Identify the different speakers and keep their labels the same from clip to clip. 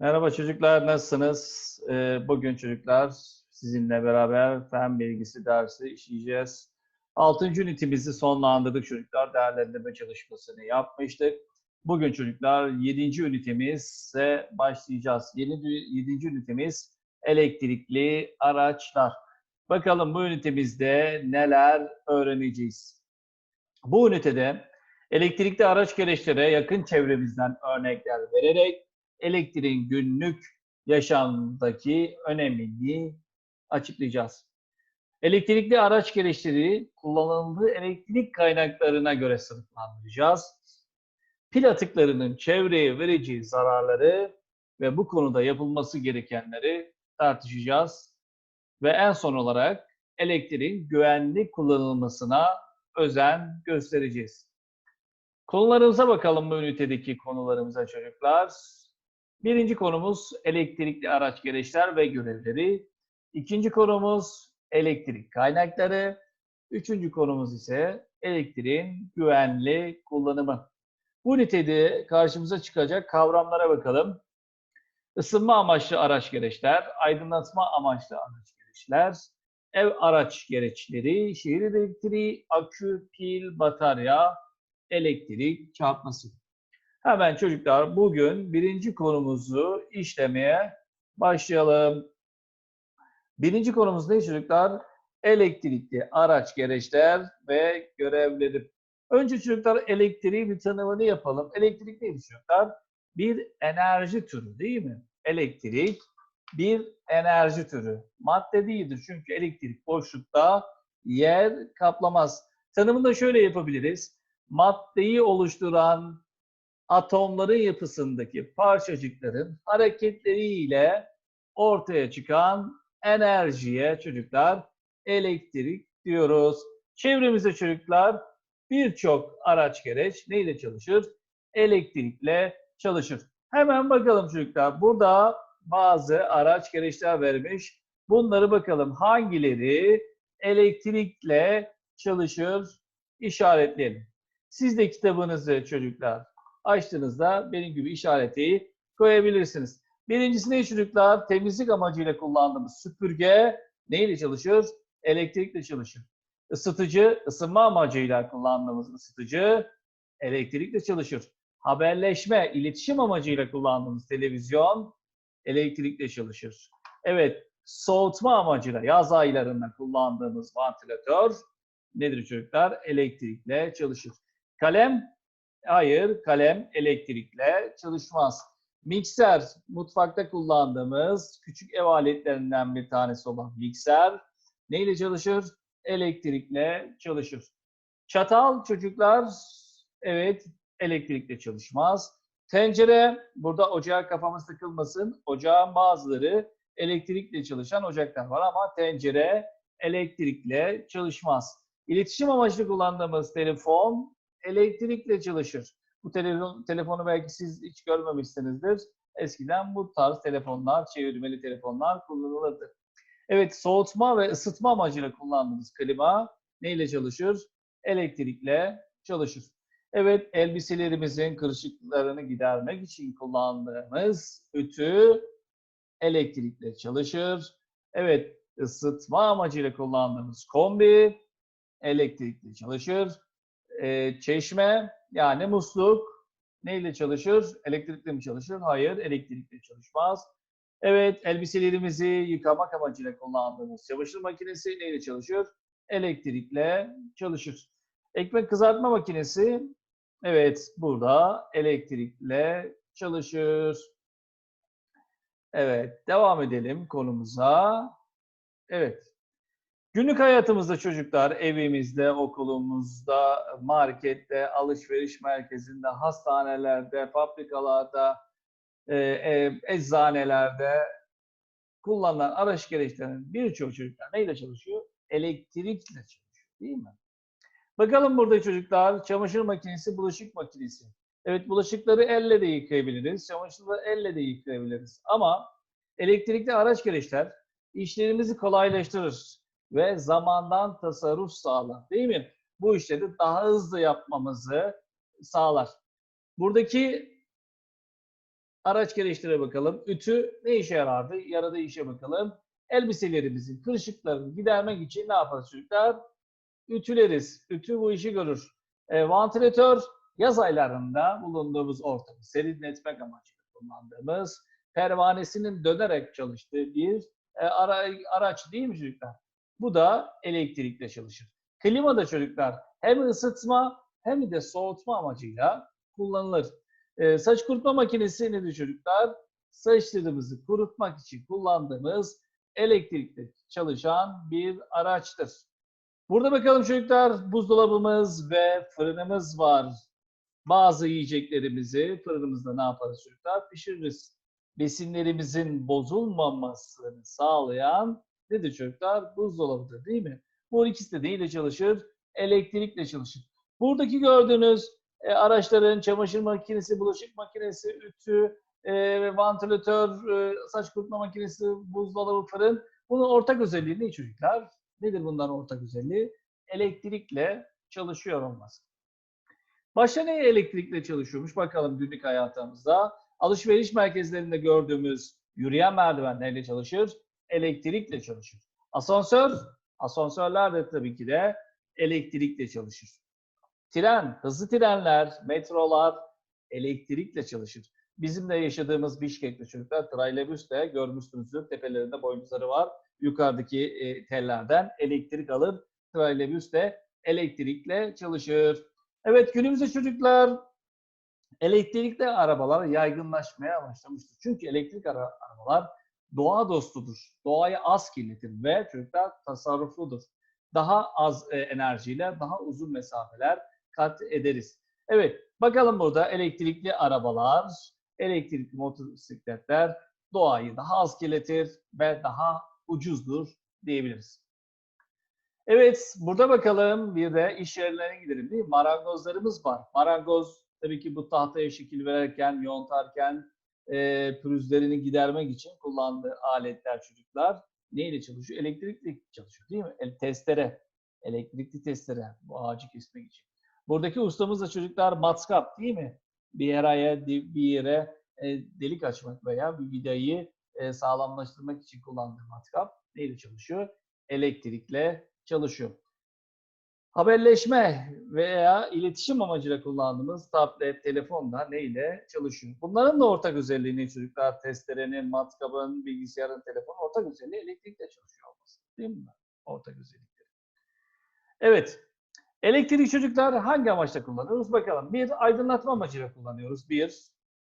Speaker 1: Merhaba çocuklar, nasılsınız? Ee, bugün çocuklar sizinle beraber fen bilgisi dersi işleyeceğiz. Altıncı ünitemizi sonlandırdık çocuklar. Değerlendirme çalışmasını yapmıştık. Bugün çocuklar yedinci ünitemize başlayacağız. Yedinci ünitemiz elektrikli araçlar. Bakalım bu ünitemizde neler öğreneceğiz? Bu ünitede elektrikli araç gereçlere yakın çevremizden örnekler vererek elektriğin günlük yaşamdaki önemini açıklayacağız. Elektrikli araç gereçleri kullanıldığı elektrik kaynaklarına göre sınıflandıracağız. Pil atıklarının çevreye vereceği zararları ve bu konuda yapılması gerekenleri tartışacağız. Ve en son olarak elektriğin güvenli kullanılmasına özen göstereceğiz. Konularımıza bakalım bu ünitedeki konularımıza çocuklar. Birinci konumuz elektrikli araç gereçler ve görevleri. İkinci konumuz elektrik kaynakları. Üçüncü konumuz ise elektriğin güvenli kullanımı. Bu ünitede karşımıza çıkacak kavramlara bakalım. Isınma amaçlı araç gereçler, aydınlatma amaçlı araç gereçler, ev araç gereçleri, şehir elektriği, akü, pil, batarya, elektrik çarpması. Hemen çocuklar bugün birinci konumuzu işlemeye başlayalım. Birinci konumuz ne çocuklar? Elektrikli araç gereçler ve görevleri. Önce çocuklar elektriği bir tanımını yapalım. Elektrik neydi çocuklar? Bir enerji türü değil mi? Elektrik bir enerji türü. Madde değildir çünkü elektrik boşlukta yer kaplamaz. Tanımını da şöyle yapabiliriz. Maddeyi oluşturan atomların yapısındaki parçacıkların hareketleriyle ortaya çıkan enerjiye çocuklar elektrik diyoruz. Çevremizde çocuklar birçok araç gereç neyle çalışır? Elektrikle çalışır. Hemen bakalım çocuklar. Burada bazı araç gereçler vermiş. Bunları bakalım hangileri elektrikle çalışır işaretleyelim. Siz de kitabınızı çocuklar açtığınızda benim gibi işareti koyabilirsiniz. Birincisi ne çocuklar? Temizlik amacıyla kullandığımız süpürge neyle çalışır? Elektrikle çalışır. Isıtıcı, ısınma amacıyla kullandığımız ısıtıcı elektrikle çalışır. Haberleşme, iletişim amacıyla kullandığımız televizyon elektrikle çalışır. Evet, soğutma amacıyla yaz aylarında kullandığımız vantilatör nedir çocuklar? Elektrikle çalışır. Kalem Hayır, kalem elektrikle çalışmaz. Mikser, mutfakta kullandığımız küçük ev aletlerinden bir tanesi olan mikser. Neyle çalışır? Elektrikle çalışır. Çatal çocuklar, evet elektrikle çalışmaz. Tencere, burada ocağa kafamız takılmasın. Ocağın bazıları elektrikle çalışan ocaklar var ama tencere elektrikle çalışmaz. İletişim amaçlı kullandığımız telefon elektrikle çalışır. Bu telefon, telefonu belki siz hiç görmemişsinizdir. Eskiden bu tarz telefonlar, çevirmeli telefonlar kullanılırdı. Evet, soğutma ve ısıtma amacıyla kullandığımız klima neyle çalışır? Elektrikle çalışır. Evet, elbiselerimizin kırışıklıklarını gidermek için kullandığımız ütü elektrikle çalışır. Evet, ısıtma amacıyla kullandığımız kombi elektrikle çalışır e, çeşme yani musluk neyle çalışır? Elektrikle mi çalışır? Hayır, elektrikle çalışmaz. Evet, elbiselerimizi yıkamak amacıyla kullandığımız çamaşır makinesi neyle çalışır? Elektrikle çalışır. Ekmek kızartma makinesi, evet burada elektrikle çalışır. Evet, devam edelim konumuza. Evet, Günlük hayatımızda çocuklar evimizde, okulumuzda, markette, alışveriş merkezinde, hastanelerde, fabrikalarda, e, e, eczanelerde kullanılan araç gereçlerinin birçok çocuklar neyle çalışıyor? Elektrikle çalışıyor değil mi? Bakalım burada çocuklar çamaşır makinesi, bulaşık makinesi. Evet bulaşıkları elle de yıkayabiliriz, çamaşırları elle de yıkayabiliriz. Ama elektrikli araç gereçler işlerimizi kolaylaştırır ve zamandan tasarruf sağlar. Değil mi? Bu işleri daha hızlı yapmamızı sağlar. Buradaki Araç gereçlere bakalım. Ütü ne işe yarardı? Yaradığı işe bakalım. Elbiselerimizin kırışıklarını gidermek için ne yaparız çocuklar? Ütüleriz. Ütü bu işi görür. E, vantilatör yaz aylarında bulunduğumuz ortamı serinletmek amacıyla kullandığımız pervanesinin dönerek çalıştığı bir e, ara, araç değil mi çocuklar? Bu da elektrikle çalışır. Klima da çocuklar hem ısıtma hem de soğutma amacıyla kullanılır. E, saç kurutma makinesi nedir çocuklar? Saçlarımızı kurutmak için kullandığımız elektrikle çalışan bir araçtır. Burada bakalım çocuklar buzdolabımız ve fırınımız var. Bazı yiyeceklerimizi fırınımızda ne yaparız çocuklar? Pişiririz. Besinlerimizin bozulmamasını sağlayan nedir çocuklar? Buzdolabıdır değil mi? Bu ikisi de neyle çalışır? Elektrikle çalışır. Buradaki gördüğünüz e, araçların çamaşır makinesi, bulaşık makinesi, ütü, e, vantilatör, e, saç kurutma makinesi, buzdolabı, fırın. Bunun ortak özelliği ne çocuklar? Nedir bunların ortak özelliği? Elektrikle çalışıyor olması. Başka ne elektrikle çalışıyormuş? Bakalım günlük hayatımızda. Alışveriş merkezlerinde gördüğümüz yürüyen merdivenlerle çalışır, elektrikle çalışır. Asansör, asansörler de tabii ki de elektrikle çalışır. Tren, hızlı trenler, metrolar elektrikle çalışır. Bizim de yaşadığımız Bişkek'te çocuklar trailebüs de görmüşsünüzdür. Tepelerinde boynuzları var. Yukarıdaki e, tellerden elektrik alır. Trailebüs de elektrikle çalışır. Evet günümüzde çocuklar elektrikli arabalar yaygınlaşmaya başlamıştır. Çünkü elektrik ara arabalar doğa dostudur. Doğayı az kirletir ve çocuklar tasarrufludur. Daha az e, enerjiyle daha uzun mesafeler kat ederiz. Evet bakalım burada elektrikli arabalar, elektrikli motosikletler doğayı daha az kirletir ve daha ucuzdur diyebiliriz. Evet, burada bakalım bir de iş yerlerine gidelim değil mi? Marangozlarımız var. Marangoz tabii ki bu tahtaya şekil verirken, yontarken e, pürüzlerini gidermek için kullandığı aletler çocuklar. Neyle çalışıyor? Elektrikli çalışıyor değil mi? El, testere, elektrikli testere bu ağacı kesmek için. Buradaki ustamız da çocuklar matkap değil mi? Bir yere, bir yere e, delik açmak veya bir vidayı e, sağlamlaştırmak için kullandığı matkap neyle çalışıyor? Elektrikle çalışıyor. Haberleşme veya iletişim amacıyla kullandığımız tablet, telefonda neyle çalışıyor? Bunların da ortak özelliği ne çocuklar? Testerenin, matkabın, bilgisayarın, telefonun ortak özelliği elektrikle çalışıyor olması. Değil mi? Ortak özellikleri. Evet. Elektrik çocuklar hangi amaçla kullanıyoruz? Bakalım. Bir, aydınlatma amacıyla kullanıyoruz. Bir,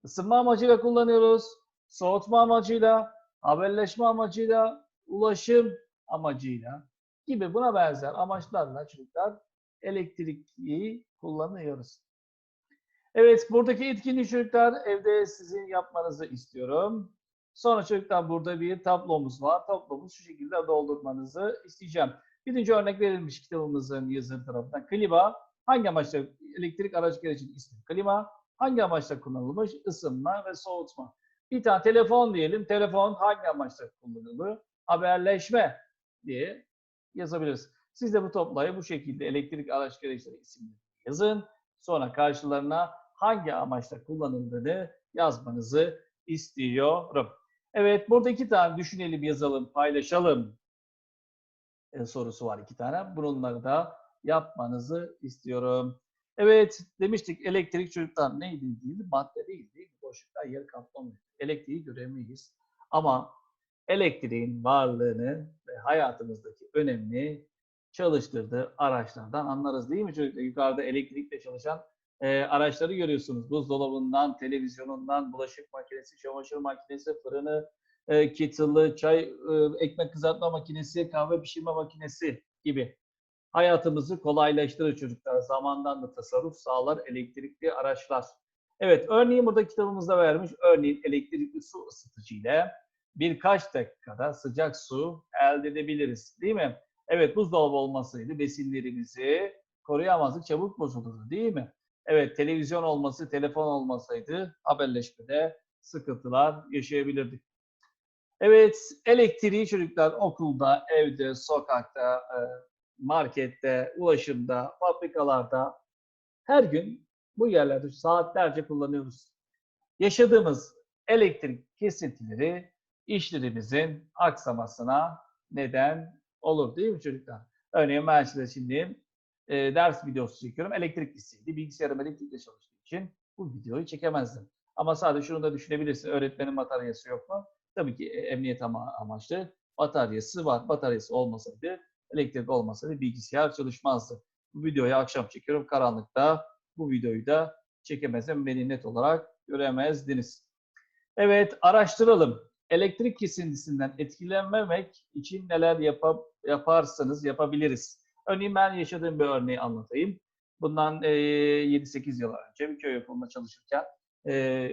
Speaker 1: ısınma amacıyla kullanıyoruz. Soğutma amacıyla, haberleşme amacıyla, ulaşım amacıyla gibi buna benzer amaçlarla çocuklar elektrikliği kullanıyoruz. Evet, buradaki etkinliği çocuklar evde sizin yapmanızı istiyorum. Sonra çocuklar burada bir tablomuz var. Tablomuzu şu şekilde doldurmanızı isteyeceğim. Birinci örnek verilmiş kitabımızın yazarı tarafından. Klima hangi amaçla elektrik araç gerecinin ismi? Klima hangi amaçla kullanılmış? Isınma ve soğutma. Bir tane telefon diyelim. Telefon hangi amaçla kullanılır? Haberleşme diye yazabiliriz. Siz de bu toplayı bu şekilde elektrik araç gereçleri isimleri yazın. Sonra karşılarına hangi amaçla kullanıldığını yazmanızı istiyorum. Evet burada iki tane düşünelim, yazalım, paylaşalım e, sorusu var iki tane. Bunları da yapmanızı istiyorum. Evet demiştik elektrik çocuklar neydi değil, madde değil değil mi? Boşluklar yer kaplamıyor. Elektriği göremeyiz. Ama elektriğin varlığını hayatımızdaki önemli çalıştırdığı araçlardan anlarız değil mi çocuklar? Yukarıda elektrikle çalışan e, araçları görüyorsunuz. Buzdolabından, televizyonundan, bulaşık makinesi, çamaşır makinesi, fırını, e, kettle'ı, çay, e, ekmek kızartma makinesi, kahve pişirme makinesi gibi. Hayatımızı kolaylaştırır çocuklar. Zamandan da tasarruf sağlar elektrikli araçlar. Evet, örneğin burada kitabımızda vermiş. Örneğin elektrikli su ısıtıcı ile birkaç dakikada sıcak su elde edebiliriz. Değil mi? Evet buzdolabı olmasaydı besinlerimizi koruyamazdık, çabuk bozulurdu değil mi? Evet televizyon olması, telefon olmasaydı haberleşmede sıkıntılar yaşayabilirdik. Evet elektriği çocuklar okulda, evde, sokakta, e, markette, ulaşımda, fabrikalarda her gün bu yerlerde saatlerce kullanıyoruz. Yaşadığımız elektrik kesintileri işlerimizin aksamasına neden olur değil mi çocuklar? Örneğin ben size şimdi e, ders videosu çekiyorum. Elektrik listeydi. Bilgisayarım elektrikle çalıştığı için bu videoyu çekemezdim. Ama sadece şunu da düşünebilirsin. Öğretmenin bataryası yok mu? Tabii ki e, emniyet ama amaçlı bataryası var. Bataryası olmasaydı, elektrik olmasaydı bilgisayar çalışmazdı. Bu videoyu akşam çekiyorum. Karanlıkta bu videoyu da çekemezdim. Beni net olarak göremezdiniz. Evet, araştıralım. Elektrik kesintisinden etkilenmemek için neler yapab yaparsanız yapabiliriz. Örneğin ben yaşadığım bir örneği anlatayım. Bundan e, 7-8 yıl önce bir köy yapımında çalışırken e,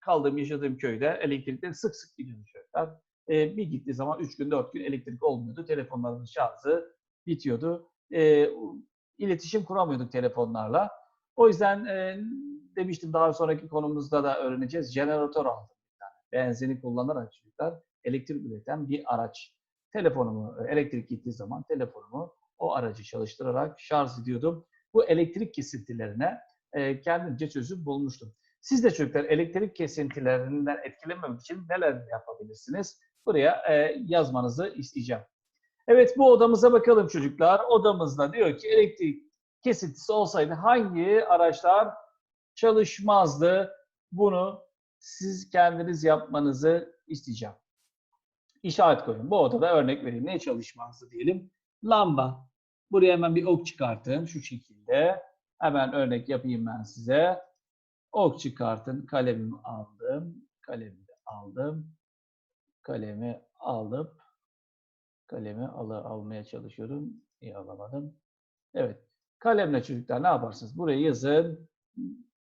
Speaker 1: kaldığım, yaşadığım köyde elektrikler sık sık gidiyordu çocuklar. E, bir gittiği zaman 3 gün, 4 gün elektrik olmuyordu. Telefonların şarjı bitiyordu. E, iletişim kuramıyorduk telefonlarla. O yüzden e, demiştim daha sonraki konumuzda da öğreneceğiz. Jeneratör aldım. Benzini kullanarak çocuklar elektrik üreten bir araç. Telefonumu, elektrik gittiği zaman telefonumu o aracı çalıştırarak şarj ediyordum. Bu elektrik kesintilerine e, kendimce çözüm bulmuştum. Siz de çocuklar elektrik kesintilerinden etkilenmemek için neler yapabilirsiniz? Buraya e, yazmanızı isteyeceğim. Evet bu odamıza bakalım çocuklar. Odamızda diyor ki elektrik kesintisi olsaydı hangi araçlar çalışmazdı? Bunu siz kendiniz yapmanızı isteyeceğim. İşaret koyun. Bu odada örnek vereyim. Ne çalışmazdı diyelim? Lamba. Buraya hemen bir ok çıkartın şu şekilde. Hemen örnek yapayım ben size. Ok çıkartın. Kalemimi aldım. Kalemi aldım. Kalemi aldım. Kalemi al almaya çalışıyorum. İyi alamadım. Evet. Kalemle çocuklar ne yaparsınız? Buraya yazın.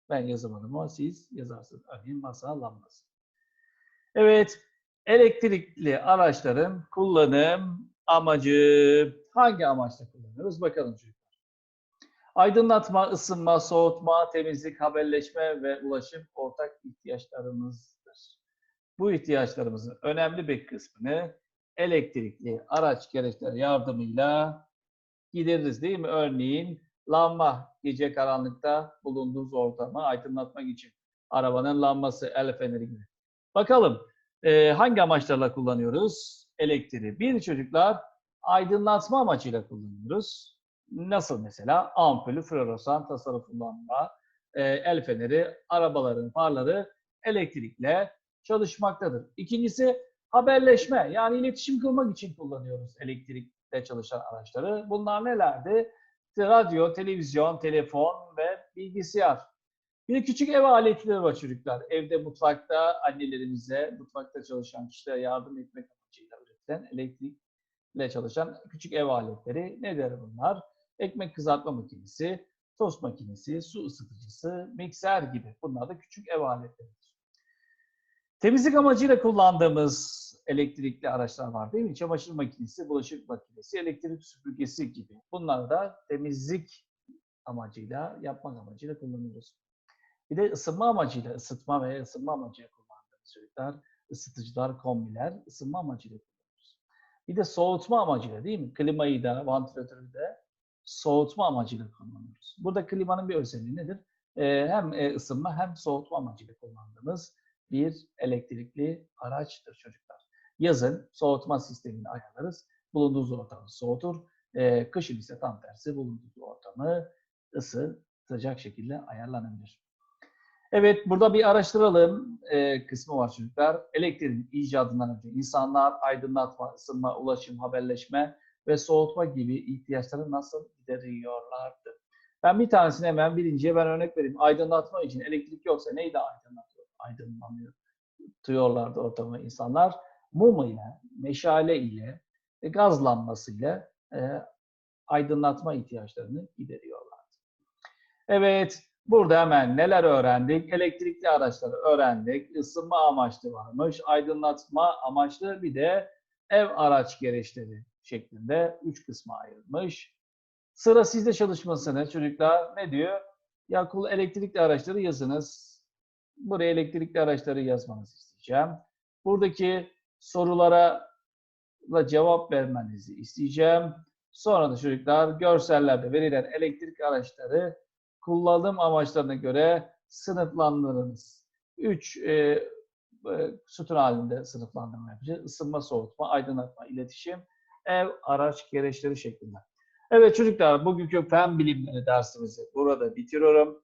Speaker 1: Ben yazamadım ama siz yazarsınız. Örneğin masa lambası. Evet. Elektrikli araçların kullanım amacı hangi amaçla kullanıyoruz? Bakalım çocuklar. Aydınlatma, ısınma, soğutma, temizlik, haberleşme ve ulaşım ortak ihtiyaçlarımızdır. Bu ihtiyaçlarımızın önemli bir kısmını elektrikli araç gereçleri yardımıyla gideririz değil mi? Örneğin lamba gece karanlıkta bulunduğunuz ortamı aydınlatmak için. Arabanın lambası, el feneri gibi. Bakalım e, hangi amaçlarla kullanıyoruz elektriği? Bir çocuklar aydınlatma amacıyla kullanıyoruz. Nasıl mesela? Ampulü, floresan, tasarruflu lamba, e, el feneri, arabaların farları elektrikle çalışmaktadır. İkincisi haberleşme yani iletişim kurmak için kullanıyoruz elektrikle çalışan araçları. Bunlar nelerdi? Radyo, televizyon, telefon ve bilgisayar. Bir de küçük ev aletleri var çocuklar. Evde, mutfakta annelerimize, mutfakta çalışan kişilere yardım etmek amacıyla üretilen elektrikle çalışan küçük ev aletleri. Nedir bunlar? Ekmek kızartma makinesi, tost makinesi, su ısıtıcısı, mikser gibi. Bunlar da küçük ev aletleridir. Temizlik amacıyla kullandığımız elektrikli araçlar var değil mi? Çamaşır makinesi, bulaşık makinesi, elektrik süpürgesi gibi. Bunlar da temizlik amacıyla, yapmak amacıyla kullanıyoruz. Bir de ısınma amacıyla, ısıtma ve ısınma amacıyla kullandığımız çocuklar, ısıtıcılar, kombiler ısınma amacıyla kullanıyoruz. Bir de soğutma amacıyla değil mi? Klimayı da, vantilatörü de soğutma amacıyla kullanıyoruz. Burada klimanın bir özelliği nedir? Ee, hem ısınma hem soğutma amacıyla kullandığımız bir elektrikli araçtır çocuklar. Yazın soğutma sistemini ayarlarız. Bulunduğunuz ortamı soğutur. Ee, kışın ise tam tersi bulunduğunuz ortamı ısıtacak şekilde ayarlanabilir. Evet, burada bir araştıralım e, kısmı var çocuklar. Elektriğin icadından önce insanlar aydınlatma, ısınma, ulaşım, haberleşme ve soğutma gibi ihtiyaçları nasıl gideriyorlardı? Ben bir tanesini hemen birinciye ben örnek vereyim. Aydınlatma için elektrik yoksa neydi aydınlatıyor? Aydınlanıyor. Tuyorlardı ortamı insanlar. Mum ile, meşale ile, gaz lambasıyla e, aydınlatma ihtiyaçlarını gideriyorlardı. Evet, Burada hemen neler öğrendik? Elektrikli araçları öğrendik. Isınma amaçlı varmış. Aydınlatma amaçlı bir de ev araç gereçleri şeklinde üç kısma ayrılmış. Sıra sizde çalışmasını çocuklar ne diyor? Ya kul elektrikli araçları yazınız. Buraya elektrikli araçları yazmanızı isteyeceğim. Buradaki sorulara da cevap vermenizi isteyeceğim. Sonra da çocuklar görsellerde verilen elektrik araçları kullanım amaçlarına göre sınıflandırınız. Üç e, e, sütun halinde sınıflandırma yapacağız. Isınma, soğutma, aydınlatma, iletişim, ev, araç, gereçleri şeklinde. Evet çocuklar bugünkü fen bilimleri dersimizi burada bitiriyorum.